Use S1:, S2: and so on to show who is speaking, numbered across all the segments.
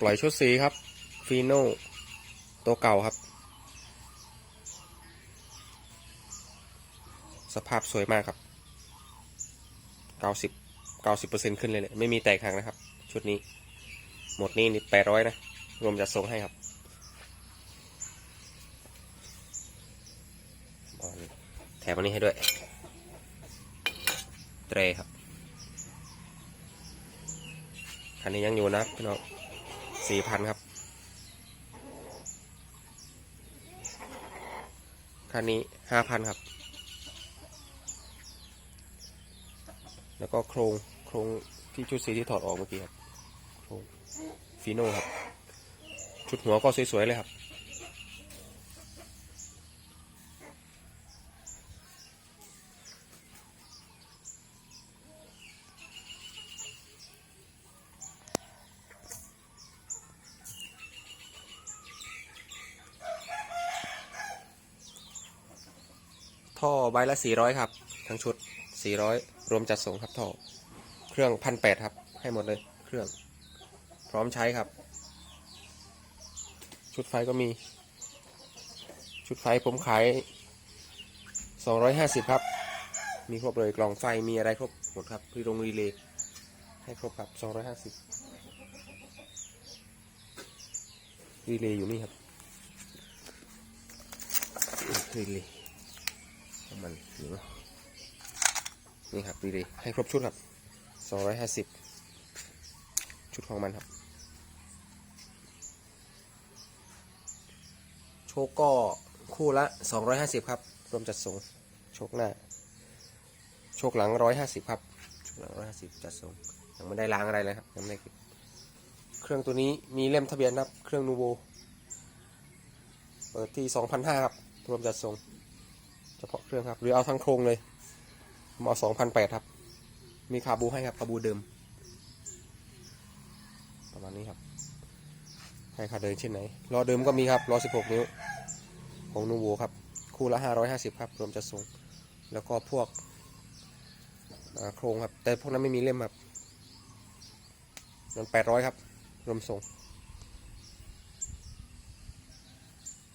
S1: ปล่อยชุดสีครับฟีโน่ตัวเก่าครับ สภาพสวยมากครับ 90 90%ขึ้นเลยเลยไม่มีแตกหักนะครับ ชุดนี้ หมดนี้นี่800 นะ รวมจัดส่งให้ครับแถมอันนี้ให้ด้วย เตรครับคันนี้ยังอยู่นะพี่น้อง สี่พันครับคันนี้ห้าพันครับ แล้วก็โครงโครงที่ชุดสีที่ถอดออกเมื่อกี้ครับโครงฟีโน่ครับ ชุดหัวก็สวยๆเลยครับ ท่อใบละ 400 ครับ ทั้งชุด 400 รวมจัดส่งครับท่อ เครื่องพันแครับ ให้หมดเลย เครื่อง พร้อมใช้ครับ ชุดไฟก็มี ชุดไฟผมขาย 250 ครับ มีครบเลย กล่องไฟมีอะไรครบหมดครับพี่โรงรีเลย์ให้ครบครับ 250 รีเลย์อยู่นี่ครับ รีเลย์ ของมันอยู่เนอะนี่ครับดีดีให้ครบชุดครับสองร้อยห้าสิบชุดของมันครับ โชคก็คู่ละสองร้อยห้าสิบครับ รวมจัดส่งโชคหน้า โชคหลังร้อยห้าสิบครับ โชคหลังร้อยห้าสิบจัดส่งยังไม่ได้ล้างอะไรเลยครับยังไม่ได้เก็บเครื่องตัวนี้มีเล่มทะเบียนครับ เครื่องนูโวเปิดที่สองพันห้าครับ รวมจัดส่ง ฉพาะเครื่องครับ หรือเอาทั้งโครงเลยผมเอาสองพันแปดครับ มีคาบูให้ครับคาบูเดิม ประมาณนี้ครับ ให้ค่าเดินเช่นไหนล้อเดิมก็มีครับล้อสิบหกนิ้ว ของนูโวครับ คู่ละห้าร้อยห้าสิบครับ รวมจะส่ง แล้วก็พวกโครงครับ แต่พวกนั้นไม่มีเล่มครับมันแปดร้อยครับ รวมส่ง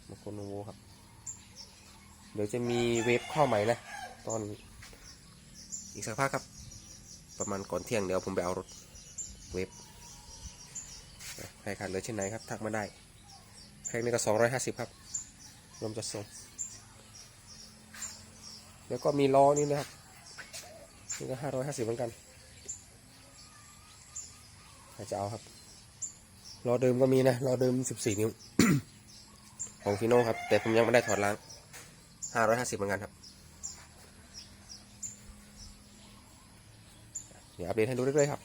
S1: มาคนนูโวครับ เดี๋ยวจะมีเวฟเข้าใหม่นะ ตอนอีกสักพักครับ ประมาณก่อนเที่ยงเดี๋ยวผมไปเอารถเวฟใครขาดเหลือเช่นไหนครับ ทักมาได้แพ็คนี้ก็สองร้อยห้าสิบครับ รวมจัดส่งแล้วก็มีล้อนี่นะครับนี่ก็ห้าร้อยห้าสิบเหมือนกันใครจะเอาครับล้อเดิมก็มีนะล้อเดิมสิบสี่นิ้ว ของฟิโน่ครับ แต่ผมยังไม่ได้ถอดล้าง ห้าร้อยห้าสิบเหมือนกันครับเดี๋ยวอัปเดตให้ดูเรื่อยๆครับ